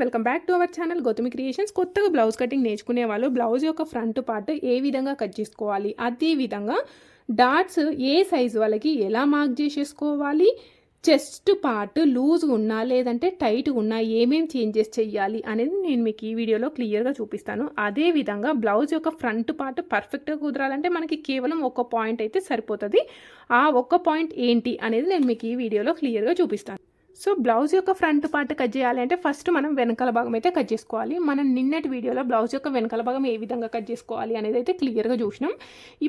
Welcome back to our channel Gautami creations. కొత్తగా blouse cutting నేర్చుకునే వాళ్ళు బ్లౌజ్ యొక్క ఫ్రంట్ పార్ట్ ఏ విధంగా కట్ చేసుకోవాలి? అదే విధంగా డాట్స్ ఏ సైజు వాళ్ళకి ఎలా మార్క్ చేసేసుకోవాలి? చెస్ట్ పార్ట్ లూజ్ ఉన్నా లేదంటే టైట్ ఉన్నా ఏమేమి చేంజెస్ చేయాలి అనేది నేను మీకు ఈ వీడియోలో క్లియర్గా చూపిస్తాను. అదే విధంగా బ్లౌజ్ యొక్క ఫ్రంట్ పార్ట్ పర్ఫెక్ట్గా కుదరాలంటే మనకి కేవలం ఒక పాయింట్ అయితే సరిపోతుంది. ఆ ఒక్క పాయింట్ ఏంటి అనేది నేను మీకు ఈ వీడియోలో క్లియర్గా చూపిస్తాను. సో బ్లౌజ్ యొక్క ఫ్రంట్ పార్ట్ కట్ చేయాలి అంటే ఫస్ట్ మనం వెనకాల భాగం అయితే కట్ చేసుకోవాలి. మనం నిన్నటి వీడియోలో బ్లౌజ్ యొక్క వెనకాల భాగం ఏ విధంగా కట్ చేసుకోవాలి అనేది అయితే క్లియర్గా చూసినాం.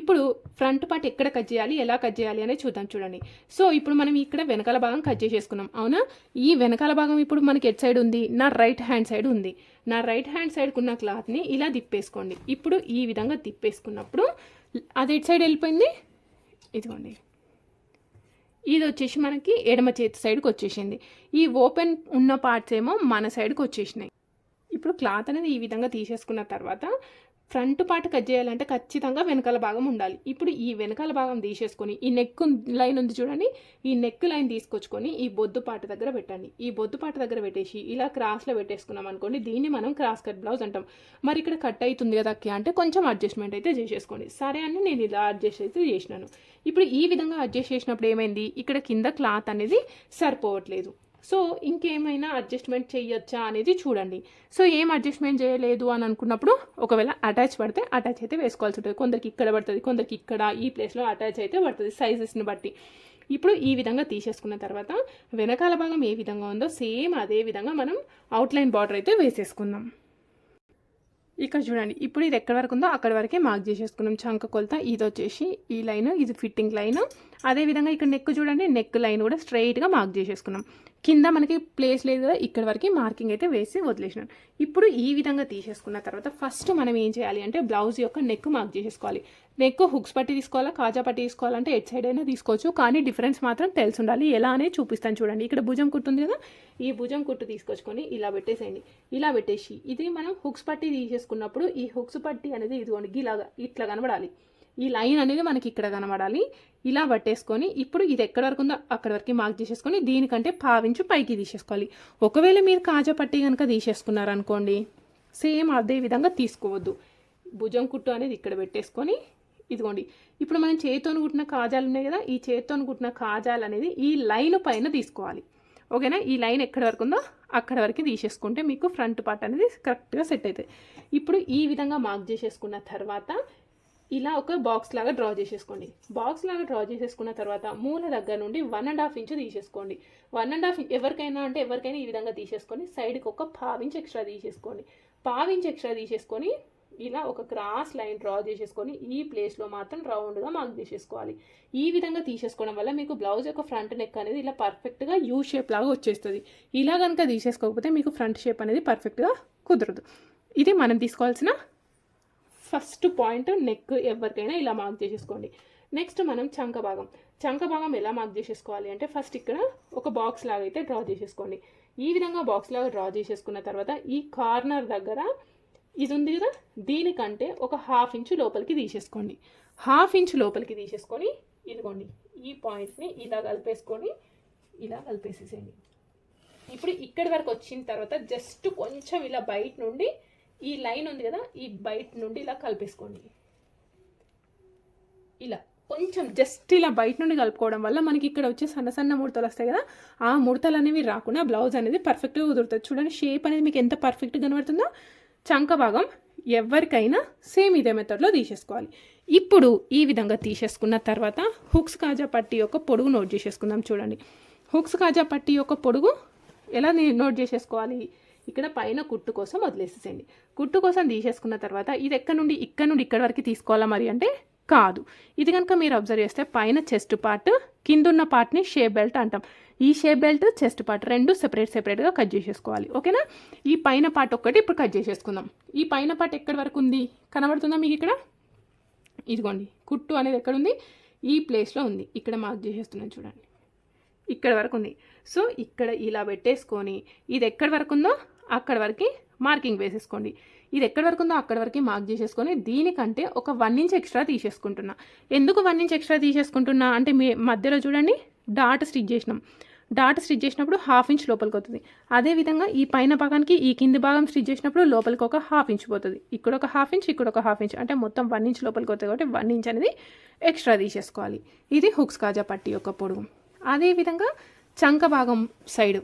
ఇప్పుడు ఫ్రంట్ పార్ట్ ఎక్కడ కట్ చేయాలి ఎలా కట్ చేయాలి అనేది చూద్దాం చూడండి. సో ఇప్పుడు మనం ఇక్కడ వెనకాల భాగం కట్ చేసేసుకున్నాం. అవునా? ఈ వెనకాల భాగం ఇప్పుడు మనకి ఎట్ సైడ్ ఉంది? నా రైట్ హ్యాండ్ సైడ్ ఉంది. నా రైట్ హ్యాండ్ సైడ్కి ఉన్న క్లాత్ని ఇలా తిప్పేసుకోండి. ఇప్పుడు ఈ విధంగా తిప్పేసుకున్నప్పుడు అది ఎట్ సైడ్ వెళ్ళిపోయింది? ఇదిగోండి. ఇది వచ్చేసి మనకి ఎడమ చేతి సైడ్కి వచ్చేసింది. ఈ ఓపెన్ ఉన్న పార్ట్స్ ఏమో మన సైడ్కి వచ్చేసినాయి. ఇప్పుడు క్లాత్ అనేది ఈ విధంగా తీసేసుకున్న తర్వాత ఫ్రంట్ పార్ట్ కట్ చేయాలంటే ఖచ్చితంగా వెనకాల భాగం ఉండాలి. ఇప్పుడు ఈ వెనకాల భాగం తీసేసుకొని ఈ నెక్ లైన్ ఉంది చూడండి. ఈ నెక్ లైన్ తీసుకొచ్చుకొని ఈ బొద్దు పాట దగ్గర పెట్టండి. ఈ బొద్దు పాట దగ్గర పెట్టేసి ఇలా క్రాస్లో పెట్టేసుకున్నాం అనుకోండి దీన్ని మనం క్రాస్ కట్ బ్లౌజ్ అంటాం. మరి ఇక్కడ కట్ అవుతుంది కదా అక్క అంటే కొంచెం అడ్జస్ట్మెంట్ అయితే చేసేసుకోండి. సరే అని నేను ఇలా అడ్జస్ట్ అయితే చేసినాను. ఇప్పుడు ఈ విధంగా అడ్జస్ట్ చేసినప్పుడు ఏమైంది? ఇక్కడ కింద క్లాత్ అనేది సరిపోవట్లేదు. సో ఇంకేమైనా అడ్జస్ట్మెంట్ చేయొచ్చా అనేది చూడండి. సో ఏం అడ్జస్ట్మెంట్ చేయలేదు అని అనుకున్నప్పుడు ఒకవేళ అటాచ్ పడితే అటాచ్ అయితే వేసుకోవాల్సి ఉంటుంది. కొందరికి ఇక్కడ పడుతుంది కొందరికి ఇక్కడ. ఈ ప్లేస్లో అటాచ్ అయితే పడుతుంది సైజెస్ని బట్టి. ఇప్పుడు ఈ విధంగా తీసేసుకున్న తర్వాత వెనకాల భాగం ఏ విధంగా ఉందో సేమ్ అదే విధంగా మనం అవుట్లైన్ బార్డర్ అయితే వేసేసుకుందాం. ఇక్కడ చూడండి ఇప్పుడు ఇది ఎక్కడి వరకు ఉందో అక్కడి వరకే మార్క్ చేసేసుకున్నాం. చంక కొలత ఇది వచ్చేసి ఈ లైన్ ఇది ఫిట్టింగ్ లైన్. అదేవిధంగా ఇక్కడ నెక్ చూడండి నెక్ లైన్ కూడా స్ట్రైట్గా మార్క్ చేసేసుకున్నాం. కింద మనకి ప్లేస్ లేదు కదా ఇక్కడ వరకు మార్కింగ్ అయితే వేసి వదిలేసినాను ఇప్పుడు ఈ విధంగా తీసేసుకున్న తర్వాత ఫస్ట్ మనం ఏం చేయాలి అంటే బ్లౌజ్ యొక్క నెక్ మార్క్ చేసేసుకోవాలి. నెక్ హుక్స్ పట్టి తీసుకోవాలా కాజా పట్టి తీసుకోవాలంటే ఎట్ సైడ్ అయినా తీసుకోవచ్చు కానీ డిఫరెన్స్ మాత్రం తెలిసి ఉండాలి. ఎలా అనేది చూపిస్తాను చూడండి. ఇక్కడ భుజం కుట్టు ఉంది కదా ఈ భుజం కుట్టు తీసుకొచ్చుకొని ఇలా పెట్టేసేయండి. ఇలా పెట్టేసి ఇది మనం హుక్స్ పట్టి తీసేసుకున్నప్పుడు ఈ హుక్స్ పట్టి అనేది ఇదిగోండి ఇలాగా ఇట్లా కనబడాలి. ఈ లైన్ అనేది మనకి ఇక్కడ కనబడాలి. ఇలా పట్టేసుకొని ఇప్పుడు ఇది ఎక్కడ వరకు ఉందో అక్కడ వరకు మార్క్ చేసేసుకొని దీనికంటే పావించు పైకి తీసేసుకోవాలి. ఒకవేళ మీరు కాజా పట్టి కనుక తీసేసుకున్నారనుకోండి సేమ్ అదే విధంగా తీసుకోవద్దు. భుజం కుట్టు అనేది ఇక్కడ పెట్టేసుకొని ఇదిగోండి. ఇప్పుడు మనం చేతితో కుట్టిన కాజాలు ఉన్నాయి కదా ఈ చేతితో కుట్టిన కాజాలు అనేది ఈ లైన్ పైన తీసుకోవాలి. ఓకేనా? ఈ లైన్ ఎక్కడ వరకు ఉందో అక్కడ వరకు తీసేసుకుంటే మీకు ఫ్రంట్ పార్ట్ అనేది కరెక్ట్గా సెట్ అవుతుంది. ఇప్పుడు ఈ విధంగా మార్క్ చేసేసుకున్న తర్వాత ఇలా ఒక బాక్స్ లాగా డ్రా చేసేసుకోండి. బాక్స్ లాగా డ్రా చేసేసుకున్న తర్వాత మూల దగ్గర నుండి వన్ అండ్ హాఫ్ ఇంచ్ తీసేసుకోండి. వన్ అండ్ హాఫ్ ఎవరికైనా అంటే ఎవరికైనా ఈ విధంగా తీసేసుకొని సైడ్కి ఒక పావించ్ ఎక్స్ట్రా తీసేసుకోండి. పావించ్ ఎక్స్ట్రా తీసేసుకొని ఇలా ఒక క్రాస్ లైన్ డ్రా చేసేసుకొని ఈ ప్లేస్లో మాత్రం రౌండ్గా మార్క్ చేసేసుకోవాలి. ఈ విధంగా తీసేసుకోవడం వల్ల మీకు బ్లౌజ్ యొక్క ఫ్రంట్ నెక్ అనేది ఇలా పర్ఫెక్ట్గా యూ షేప్ లాగా వచ్చేస్తుంది. ఇలా కనుక తీసేసుకోకపోతే మీకు ఫ్రంట్ షేప్ అనేది పర్ఫెక్ట్గా కుదరదు. ఇది మనం తీసుకోవాల్సిన ఫస్ట్ పాయింట్ నెక్ ఎవరికైనా ఇలా మార్క్ చేసేసుకోండి. నెక్స్ట్ మనం చంక భాగం. చంక భాగం ఎలా మార్క్ చేసేసుకోవాలి అంటే ఫస్ట్ ఇక్కడ ఒక బాక్స్ లాగా అయితే డ్రా చేసేసుకోండి. ఈ విధంగా బాక్స్ లాగా డ్రా చేసేసుకున్న తర్వాత ఈ కార్నర్ దగ్గర ఇది ఉంది కదా దీనికంటే ఒక హాఫ్ ఇంచు లోపలికి తీసేసుకోండి. హాఫ్ ఇంచ్ లోపలికి తీసేసుకొని ఇదిగోండి ఈ పాయింట్ని ఇలా కలిపేసుకొని ఇలా కలిపేసేసేయండి. ఇప్పుడు ఇక్కడి వరకు వచ్చిన తర్వాత జస్ట్ కొంచెం ఇలా బయట నుండి ఈ లైన్ ఉంది కదా ఈ బయట నుండి ఇలా కలిపేసుకోండి. ఇలా కొంచెం జస్ట్ ఇలా బయట నుండి కలుపుకోవడం వల్ల మనకి ఇక్కడ వచ్చే సన్న సన్న ముడతలు వస్తాయి కదా ఆ ముడతలు అనేవి రాకుండా బ్లౌజ్ అనేది పర్ఫెక్ట్గా కుదురుతుంది. చూడండి షేప్ అనేది మీకు ఎంత పర్ఫెక్ట్గా కనబడుతుందో చంక భాగం ఎవరికైనా సేమ్ ఇదే మెథడ్లో తీసేసుకోవాలి. ఇప్పుడు ఈ విధంగా తీసేసుకున్న తర్వాత హుక్స్ కాజా పట్టి యొక్క పొడుగు నోట్ చేసేసుకుందాం చూడండి. హుక్స్ కాజా పట్టి యొక్క పొడుగు ఎలా నోట్ చేసేసుకోవాలి? ఇక్కడ పైన కుట్టు కోసం వదిలేసేసేయండి. కుట్టు కోసం తీసేసుకున్న తర్వాత ఇది ఎక్కడ నుండి ఇక్కడ నుండి ఇక్కడ వరకు తీసుకోవాలా మరి అంటే కాదు. ఇది కనుక మీరు అబ్జర్వ్ చేస్తే పైన చెస్ట్ పార్ట్ కిందున్న పార్ట్ని షేప్ బెల్ట్ అంటాం. ఈ షేప్ బెల్ట్ చెస్ట్ పార్ట్ రెండు సెపరేట్ సెపరేట్గా కట్ చేసేసుకోవాలి. ఓకేనా ఈ పైన పార్ట్ ఒక్కటి ఇప్పుడు కట్ చేసేసుకుందాం. ఈ పైన పార్ట్ ఎక్కడి వరకు ఉంది? కనబడుతుందా మీకు ఇక్కడ? ఇదిగోండి. కుట్టు అనేది ఎక్కడుంది ఈ ప్లేస్లో ఉంది. ఇక్కడ మార్క్ చేసేస్తున్నాను చూడండి. ఇక్కడ వరకు ఉంది. సో ఇక్కడ ఇలా పెట్టేసుకొని ఇది ఎక్కడి వరకు ఉందో? అక్కడ వరకు మార్కింగ్ వేసేసుకోండి. ఇది ఎక్కడి వరకు ఉందో అక్కడ వరకు మార్క్ చేసేసుకొని దీనికంటే ఒక వన్ ఇంచ్ ఎక్స్ట్రా తీసేసుకుంటున్నా. ఎందుకు వన్ ఇంచ్ ఎక్స్ట్రా తీసేసుకుంటున్నా? అంటే మీ మధ్యలో చూడండి డాట్ స్టిచ్ చేసినాం. డాట్ స్టిచ్ చేసినప్పుడు హాఫ్ ఇంచ్ లోపలికి వస్తుంది. అదేవిధంగా ఈ పైన భాగానికి ఈ కింది భాగం స్టిచ్ చేసినప్పుడు లోపలికి ఒక హాఫ్ ఇంచ్ పోతుంది. ఇక్కడ ఒక హాఫ్ ఇంచ్ ఇక్కడ ఒక హాఫ్ ఇంచ్. అంటే మొత్తం వన్ ఇంచ్ లోపలికి వస్తుంది కాబట్టి వన్ ఇంచ్ అనేది ఎక్స్ట్రా తీసేసుకోవాలి. ఇది హుక్స్ కాజా పట్టి యొక్క పొడవు. అదేవిధంగా చంక భాగం సైడ్.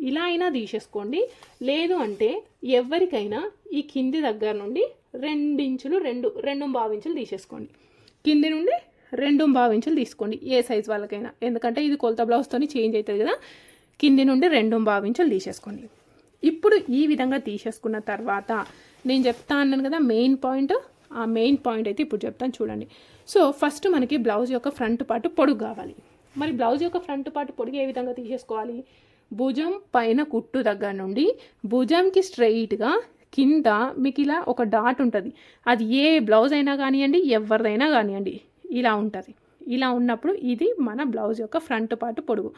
ఇలా అయినా తీసేసుకోండి. లేదు అంటే ఎవరికైనా ఈ కింది దగ్గర నుండి రెండించులు రెండు రెండు బావించులు తీసేసుకోండి. కింది నుండి రెండు ఇంచులు తీసుకోండి ఏ సైజ్ వాళ్ళకైనా. ఎందుకంటే ఇది కొలత బ్లౌజ్తో చేంజ్ అవుతుంది కదా. కింది నుండి రెండు ఇంచులు తీసేసుకోండి. ఇప్పుడు ఈ విధంగా తీసేసుకున్న తర్వాత నేను చెప్తా అన్నాను కదా మెయిన్ పాయింట్. ఆ మెయిన్ పాయింట్ అయితే ఇప్పుడు చెప్తాను చూడండి. సో ఫస్ట్ మనకి బ్లౌజ్ యొక్క ఫ్రంట్ పార్ట్ పొడుగు కావాలి. మరి బ్లౌజ్ యొక్క ఫ్రంట్ పార్ట్ పొడుగు ఏ విధంగా తీసేసుకోవాలి? భుజం పైన కుట్టు దగ్గర నుండి భుజంకి స్ట్రెయిట్గా కింద మీకు ఇలా ఒక డాట్ ఉంటుంది. అది ఏ బ్లౌజ్ అయినా కానివ్వండి ఎవరిదైనా కానివ్వండి ఇలా ఉంటుంది. ఇలా ఉన్నప్పుడు ఇది మన బ్లౌజ్ యొక్క ఫ్రంట్ పార్ట్ పొడుగు.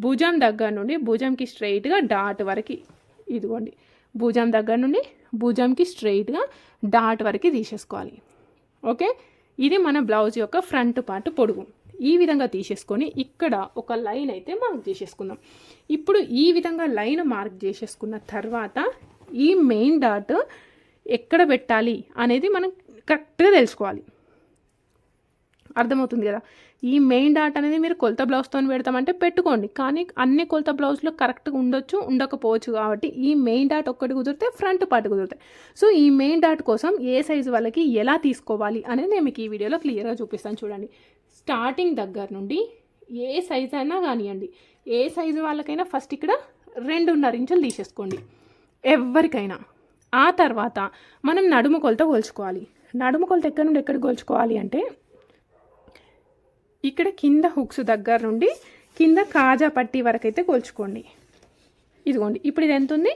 భుజం దగ్గర నుండి భుజంకి స్ట్రెయిట్గా డాట్ వరకు ఇదిగోండి. భుజం దగ్గర నుండి భుజంకి స్ట్రెయిట్గా డాట్ వరకు తీసేసుకోవాలి. ఓకే? ఇది మన బ్లౌజ్ యొక్క ఫ్రంట్ పార్ట్ పొడుగు. ఈ విధంగా తీసేసుకొని ఇక్కడ ఒక లైన్ అయితే మార్క్ చేసేసుకుందాం. ఇప్పుడు ఈ విధంగా లైన్ మార్క్ చేసేసుకున్న తర్వాత ఈ మెయిన్ డాట్ ఎక్కడ పెట్టాలి అనేది మనం కరెక్ట్గా తెలుసుకోవాలి. అర్థమవుతుంది కదా? ఈ మెయిన్ డాట్ అనేది మీరు కొలత బ్లౌజ్తో పెడతామంటే పెట్టుకోండి. కానీ అన్ని కొలత బ్లౌజ్లో కరెక్ట్గా ఉండొచ్చు ఉండకపోవచ్చు కాబట్టి ఈ మెయిన్ డాట్ ఒక్కటి కుదిరితే ఫ్రంట్ పార్ట్ కుదురుతాయి. సో ఈ మెయిన్ డాట్ కోసం ఏ సైజు వాళ్ళకి ఎలా తీసుకోవాలి అనేది నేను మీకు ఈ వీడియోలో క్లియర్గా చూపిస్తాను చూడండి. స్టార్టింగ్ దగ్గర నుండి ఏ సైజ్ అయినా కానివ్వండి ఏ సైజు వాళ్ళకైనా ఫస్ట్ ఇక్కడ రెండున్నర ఇంచులు తీసేసుకోండి. ఎవరికైనా. ఆ తర్వాత మనం నడుము కొలత కొలుచుకోవాలి. నడుము కొలత ఎక్కడి నుండి ఎక్కడ కొలుచుకోవాలి అంటే ఇక్కడ కింద హుక్స్ దగ్గర నుండి కింద కాజా పట్టి వరకు అయితే కొలుచుకోండి. ఇదిగోండి ఇప్పుడు ఇది ఎంత ఉంది?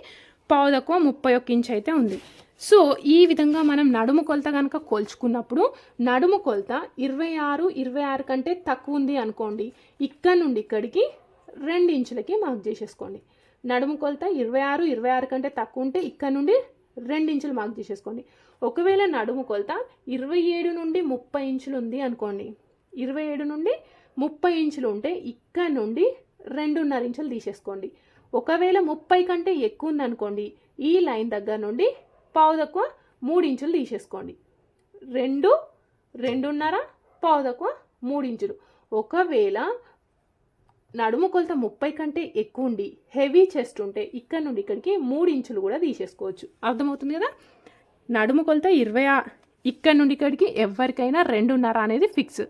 పావు తక్కువ ముప్పై ఒక్క ఇంచ్ అయితే ఉంది. సో ఈ విధంగా మనం నడుము కొలత కనుక కొలుచుకున్నప్పుడు నడుము కొలత ఇరవై ఆరు ఇరవై ఆరు కంటే తక్కువ ఉంది అనుకోండి. ఇక్కడ నుండి ఇక్కడికి రెండు ఇంచులకి మార్క్ చేసేసుకోండి. నడుము కొలత ఇరవై ఆరు ఇరవై ఆరు కంటే తక్కువ ఉంటే ఇక్కడ నుండి రెండు ఇంచులు మార్క్ చేసేసుకోండి. ఒకవేళ నడుము కొలత ఇరవై ఏడు నుండి ముప్పై ఇంచులు ఉంది అనుకోండి. ఇరవై ఏడు నుండి ముప్పై ఇంచులు ఉంటే ఇక్కడ నుండి రెండున్నర ఇంచులు తీసేసుకోండి. ఒకవేళ ముప్పై కంటే ఎక్కువ ఉందనుకోండి ఈ లైన్ దగ్గర నుండి పావు తక్కువ మూడు ఇంచులు తీసేసుకోండి. రెండు రెండున్నర పావు తక్కువ మూడు ఇంచులు. ఒకవేళ నడుము కొలత ముప్పై కంటే ఎక్కువ ఉండి హెవీ చెస్ట్ ఉంటే ఇక్కడ నుండి ఇక్కడికి మూడు ఇంచులు కూడా తీసేసుకోవచ్చు. అర్థమవుతుంది కదా? నడుము కొలత ఇరవై ఇక్కడ నుండి ఇక్కడికి ఎవరికైనా రెండున్నర అనేది ఫిక్స్.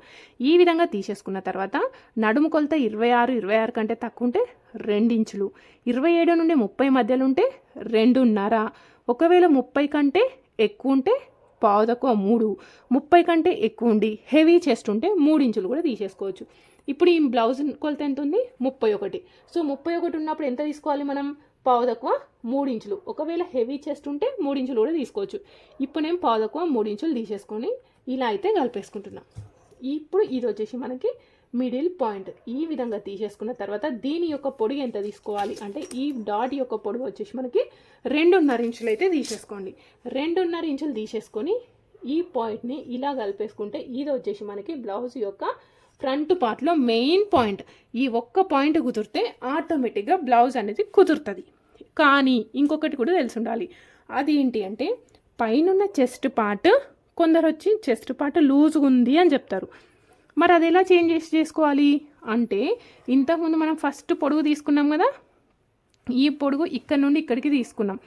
ఈ విధంగా తీసేసుకున్న తర్వాత నడుము కొలత ఇరవై ఆరు ఇరవై ఆరు కంటే తక్కువ ఉంటే రెండించులు ఇరవై ఏడు నుండి ముప్పై మధ్యలో ఉంటే రెండున్నర. ఒకవేళ ముప్పై కంటే ఎక్కువ ఉంటే పావు తక్కువ మూడు. ముప్పై కంటే ఎక్కువ ఉండి హెవీ చెస్ట్ ఉంటే మూడు ఇంచులు కూడా తీసేసుకోవచ్చు. ఇప్పుడు ఈ బ్లౌజ్ కొలత ఎంత ఉంది ముప్పై ఒకటి. సో ముప్పై ఒకటి ఉన్నప్పుడు ఎంత తీసుకోవాలి మనం? పావు తక్కువ మూడు ఇంచులు. ఒకవేళ హెవీ చెస్ట్ ఉంటే మూడు ఇంచులు కూడా తీసుకోవచ్చు. ఇప్పుడు నేను పావు తక్కువ మూడు ఇంచులు తీసేసుకొని ఇలా అయితే కలిపేసుకుంటున్నాం. ఇప్పుడు ఇది వచ్చేసి మనకి మిడిల్ పాయింట్ ఈ విధంగా తీసేసుకున్న తర్వాత దీని యొక్క పొడి ఎంత తీసుకోవాలి అంటే ఈ డాట్ యొక్క పొడుగు వచ్చేసి మనకి రెండున్నర ఇంచులు అయితే తీసేసుకోండి. రెండున్నర ఇంచులు తీసేసుకొని ఈ పాయింట్ని ఇలా కలిపేసుకుంటే ఇది వచ్చేసి మనకి బ్లౌజ్ యొక్క ఫ్రంట్ పార్ట్లో మెయిన్ పాయింట్ ఈ ఒక్క పాయింట్ కుదిరితే ఆటోమేటిక్గా బ్లౌజ్ అనేది కుదురుతుంది. కానీ ఇంకొకటి కూడా తెలిసి ఉండాలి అది ఏంటి అంటే పైనున్న చెస్ట్ పార్ట్ కొందరు వచ్చి చెస్ట్ పార్ట్ లూజ్గా ఉంది అని చెప్తారు. మరి అది ఎలా చేంజ్ చేసి చేసుకోవాలి? అంటే ఇంతకుముందు మనం ఫస్ట్ పొడుగు తీసుకున్నాం కదా? ఈ పొడుగు ఇక్కడ నుండి ఇక్కడికి తీసుకున్నాం.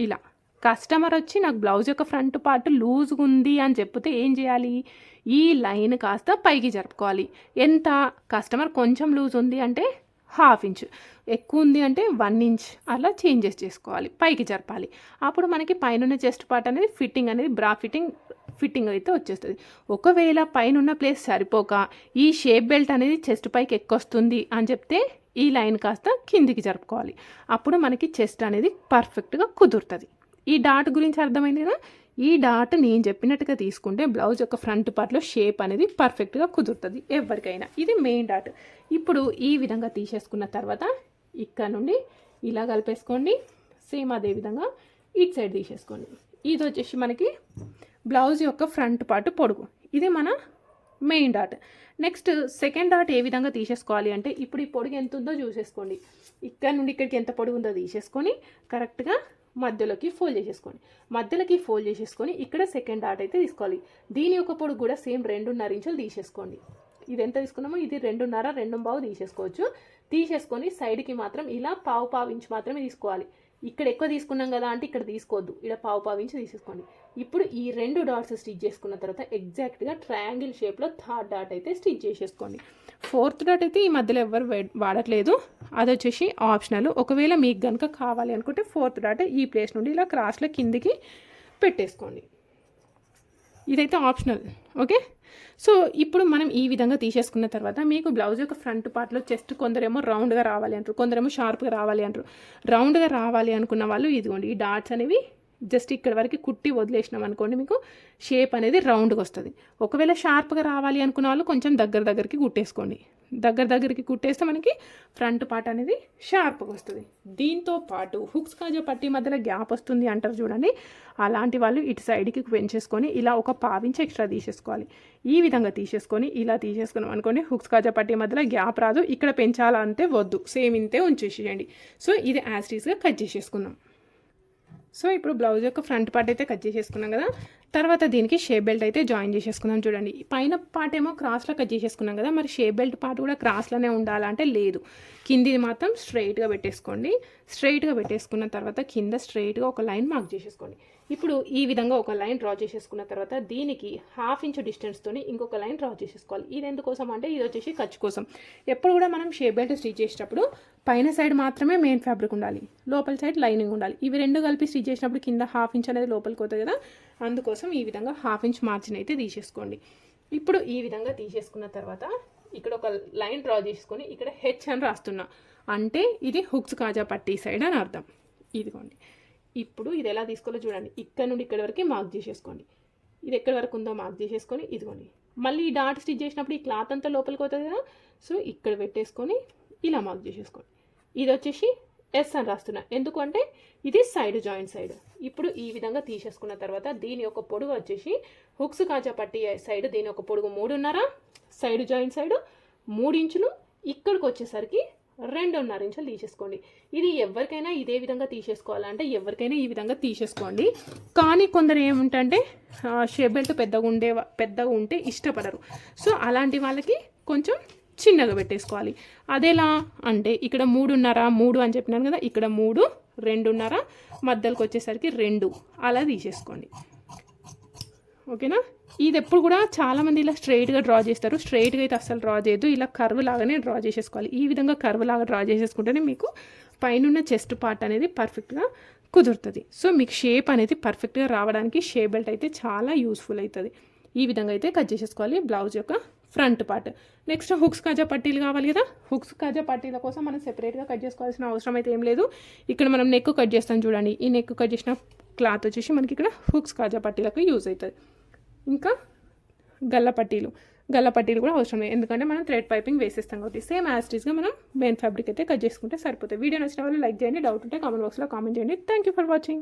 ఇలా. కస్టమర్ వచ్చి నాకు బ్లౌజ్ యొక్క ఫ్రంట్ పార్ట్ లూజ్గా ఉంది అని చెప్తే ఏం చేయాలి? ఈ లైన్ కాస్త పైకి జరుపుకోవాలి. ఎంత? కస్టమర్ కొంచెం లూజ్ ఉంది అంటే హాఫ్ ఇంచ్. ఎక్కువ ఉంది అంటే వన్ ఇంచ్. అలా చేంజెస్ చేసుకోవాలి. పైకి జరపాలి. అప్పుడు మనకి పైన చెస్ట్ పార్ట్ అనేది ఫిట్టింగ్ అనేది బ్రా ఫిట్టింగ్ ఫిట్టింగ్ అయితే వచ్చేస్తుంది. ఒకవేళ పైన ప్లేస్ సరిపోక ఈ షేప్ బెల్ట్ అనేది చెస్ట్ పైకి ఎక్కొస్తుంది అని చెప్తే ఈ లైన్ కాస్త కిందికి జరుపుకోవాలి. అప్పుడు మనకి చెస్ట్ అనేది పర్ఫెక్ట్గా కుదురుతుంది. ఈ డాట్ గురించి అర్థమైంది కదా? ఈ డాట్ నేను చెప్పినట్టుగా తీసుకుంటే బ్లౌజ్ యొక్క ఫ్రంట్ పార్ట్లో షేప్ అనేది పర్ఫెక్ట్గా కుదురుతుంది ఎవరికైనా. ఇది మెయిన్ డాట్. ఇప్పుడు ఈ విధంగా తీసేసుకున్న తర్వాత ఇక్కడ నుండి ఇలా కలిపేసుకోండి. సేమ్ అదే విధంగా ఇటు సైడ్ తీసేసుకోండి. ఇది వచ్చేసి మనకి బ్లౌజ్ యొక్క ఫ్రంట్ పార్ట్ పొడుగు. ఇది మన main dot. Next second dot ఏ విధంగా తీసేసుకోవాలి అంటే ఇప్పుడు ఈ పొడుగు ఎంత ఉందో చూసేసుకోండి. ఇక్కడ నుండి ఇక్కడికి ఎంత పొడుగు ఉందో తీసేసుకొని కరెక్ట్గా మధ్యలోకి ఫోల్డ్ చేసేసుకోండి. మధ్యలోకి ఫోల్డ్ చేసేసుకొని ఇక్కడ సెకండ్ డాట్ అయితే తీసుకోవాలి. దీని యొక్క పొడుగు కూడా సేమ్ రెండున్నర ఇంచులు తీసేసుకోండి. ఇది ఎంత తీసుకున్నామో? ఇది రెండున్నర రెండు బావు తీసేసుకోవచ్చు. తీసేసుకొని సైడ్కి మాత్రం ఇలా పావు పావు ఇంచు మాత్రమే తీసుకోవాలి. ఇక్కడ ఎక్కువ తీసుకున్నాం కదా అంటే ఇక్కడ తీసుకోవద్దు. ఇక్కడ పావు పావు ఇంచు తీసేసుకోండి. ఇప్పుడు ఈ రెండు డాట్స్ స్టిచ్ చేసుకున్న తర్వాత ఎగ్జాక్ట్గా ట్రయాంగిల్ షేప్లో థర్డ్ డాట్ అయితే స్టిచ్ చేసేసుకోండి. ఫోర్త్ డాట్ అయితే ఈ మధ్యలో ఎవరు వాడట్లేదు. అది వచ్చేసి ఆప్షనల్ ఒకవేళ మీకు కనుక కావాలి అనుకుంటే ఫోర్త్ డాట్ ఈ ప్లేస్ నుండి ఇలా క్రాస్లో కిందికి పెట్టేసుకోండి. ఇదైతే ఆప్షనల్ ఓకే? సో ఇప్పుడు మనం ఈ విధంగా తీసేసుకున్న తర్వాత మీకు బ్లౌజ్ యొక్క ఫ్రంట్ పార్ట్లో చెస్ట్ కొందరేమో రౌండ్గా రావాలి అంటారు కొందరేమో షార్ప్గా రావాలి అంటారు. రౌండ్గా రావాలి అనుకున్న వాళ్ళు ఇదిగోండి ఈ డాట్స్ అనేవి జస్ట్ ఇక్కడ వరకు కుట్టి వదిలేసినాం అనుకోండి మీకు షేప్ అనేది రౌండ్గా వస్తుంది. ఒకవేళ షార్ప్గా రావాలి అనుకున్న వాళ్ళు కొంచెం దగ్గర దగ్గరికి కుట్టేసుకోండి. దగ్గర దగ్గరికి కుట్టేస్తే మనకి ఫ్రంట్ పార్ట్ అనేది షార్ప్గా వస్తుంది. దీంతో పాటు హుక్స్ కాజా పట్టి మధ్యలో గ్యాప్ వస్తుంది అంటారు చూడండి. అలాంటి వాళ్ళు ఇటు సైడ్కి పెంచేసుకొని ఇలా ఒక పావించి ఎక్స్ట్రా తీసేసుకోవాలి. ఈ విధంగా తీసేసుకొని ఇలా తీసేసుకున్నాం అనుకోండి హుక్స్ కాజా పట్టి మధ్యలో గ్యాప్ రాదు. ఇక్కడ పెంచాలంటే వద్దు. సేమ్ ఇంతే ఉంచేసేయండి. సో ఇది యాస్టీస్గా కట్ చేసేసుకుందాం. సో ఇప్పుడు బ్లౌజ్ యొక్క ఫ్రంట్ పార్ట్ అయితే కట్ చేసేసుకున్నాం కదా. తర్వాత దీనికి షేప్ బెల్ట్ అయితే జాయిన్ చేసేసుకుందాం చూడండి. పైన పార్ట్ ఏమో క్రాస్లో కట్ చేసేసుకున్నాం కదా మరి షేప్ బెల్ట్ పార్ట్ కూడా క్రాస్లోనే ఉండాలంటే లేదు. కిందిది మాత్రం స్ట్రైట్గా పెట్టేసుకోండి. స్ట్రైట్గా పెట్టేసుకున్న తర్వాత కింద స్ట్రైట్గా ఒక లైన్ మార్క్ చేసేసుకోండి. ఇప్పుడు ఈ విధంగా ఒక లైన్ డ్రా చేసేసుకున్న తర్వాత దీనికి హాఫ్ ఇంచ్ డిస్టెన్స్తోని ఇంకొక లైన్ డ్రా చేసేసుకోవాలి. ఇది ఎందుకోసం అంటే ఇది వచ్చేసి ఖర్చు కోసం. ఎప్పుడు కూడా మనం షేప్ బెల్ట్ స్టిచ్ చేసేటప్పుడు పైన సైడ్ మాత్రమే మెయిన్ ఫ్యాబ్రిక్ ఉండాలి. లోపల సైడ్ లైనింగ్ ఉండాలి. ఇవి రెండు కలిపి స్టిచ్ చేసినప్పుడు కింద హాఫ్ ఇంచ్ అనేది లోపలికి పోతుంది కదా అందుకోసం ఈ విధంగా హాఫ్ ఇంచ్ మార్జిన్ అయితే తీసేసుకోండి. ఇప్పుడు ఈ విధంగా తీసేసుకున్న తర్వాత ఇక్కడ ఒక లైన్ డ్రా చేసుకొని ఇక్కడ హెచ్ అని రాస్తున్నా. అంటే ఇది హుక్స్ కాజా పట్టి సైడ్ అని అర్థం. ఇదిగోండి. ఇప్పుడు ఇది ఎలా తీసుకోవాలో చూడండి. ఇక్కడ నుండి ఇక్కడ వరకు మార్క్ చేసేసుకోండి. ఇది ఎక్కడి వరకు ఉందో మార్క్ చేసేసుకొని ఇదిగోండి. మళ్ళీ ఈ డాట్ స్టిచ్ చేసినప్పుడు ఈ క్లాత్ అంతా లోపలికి అవుతుంది కదా. సో ఇక్కడ పెట్టేసుకొని ఇలా మార్క్ చేసేసుకోండి. ఇది వచ్చేసి ఎస్ అని రాస్తున్నా. ఎందుకంటే ఇది సైడ్ జాయింట్ సైడ్ ఇప్పుడు ఈ విధంగా తీసేసుకున్న తర్వాత దీని యొక్క పొడుగు వచ్చేసి హుక్స్ కాజా పట్టి సైడ్ దీని యొక్క పొడుగు మూడున్నర సైడ్ జాయింట్ సైడ్ మూడు ఇంచులు ఇక్కడికి వచ్చేసరికి రెండున్నర ఇంచులు తీసేసుకోండి. ఇది ఎవరికైనా ఇదే విధంగా తీసేసుకోవాలంటే ఎవరికైనా ఈ విధంగా తీసేసుకోండి. కానీ కొందరు ఏముంటంటే షేప్ బెల్ట్ పెద్దగా ఉండే పెద్దగా ఉంటే ఇష్టపడరు. సో అలాంటి వాళ్ళకి కొంచెం చిన్నగా పెట్టేసుకోవాలి. అదేలా అంటే ఇక్కడ మూడున్నర మూడు అని చెప్పినాను కదా ఇక్కడ మూడు రెండున్నర మధ్యలోకి వచ్చేసరికి రెండు. అలా తీసేసుకోండి. ఓకేనా? ఇది ఎప్పుడు కూడా చాలామంది ఇలా స్ట్రైట్గా డ్రా చేస్తారు. స్ట్రైట్గా అయితే అస్సలు డ్రా చేయదు ఇలా కర్వ్ లాగానే డ్రా చేసేసుకోవాలి. ఈ విధంగా కర్వ్ లాగా డ్రా చేసేసుకుంటేనే మీకు పైన చెస్ట్ పార్ట్ అనేది పర్ఫెక్ట్గా కుదురుతుంది. సో మీకు షేప్ అనేది పర్ఫెక్ట్గా రావడానికి షేప్ బెల్ట్ అయితే చాలా యూస్ఫుల్ అవుతుంది. ఈ విధంగా అయితే కట్ చేసేసుకోవాలి. బ్లౌజ్ యొక్క ఫ్రంట్ పార్ట్. నెక్స్ట్ హుక్స్ కాజా పట్టీలు కావాలి కదా? హుక్స్ కాజా పట్టీల కోసం మనం సెపరేట్గా కట్ చేసుకోవాల్సిన అవసరం అయితే ఏం లేదు. ఇక్కడ మనం నెక్ కట్ చేస్తాం చూడండి. ఈ నెక్ కట్ చేసిన క్లాత్ వచ్చేసి మనకి ఇక్కడ హుక్స్ కాజా పట్టీలకు యూజ్ అవుతుంది. ఇంకా గల్ల పట్టీలు. గల్ల పట్టీలు కూడా అవసరం లేదు. ఎందుకంటే మనం థ్రెడ్ పైపింగ్ వేసేస్తాం కాబట్టి సేమ్ యాస్టీస్గా మనం మెయిన్ ఫ్యాబ్రిక్ అయితే కట్ చేసుకుంటే సరిపోతుంది. వీడియో నచ్చిన వాళ్ళు లైక్ చేయండి. డౌట్ ఉంటే కామెంట్ బాక్స్లో కామెంట్ చేయండి. Thank you for watching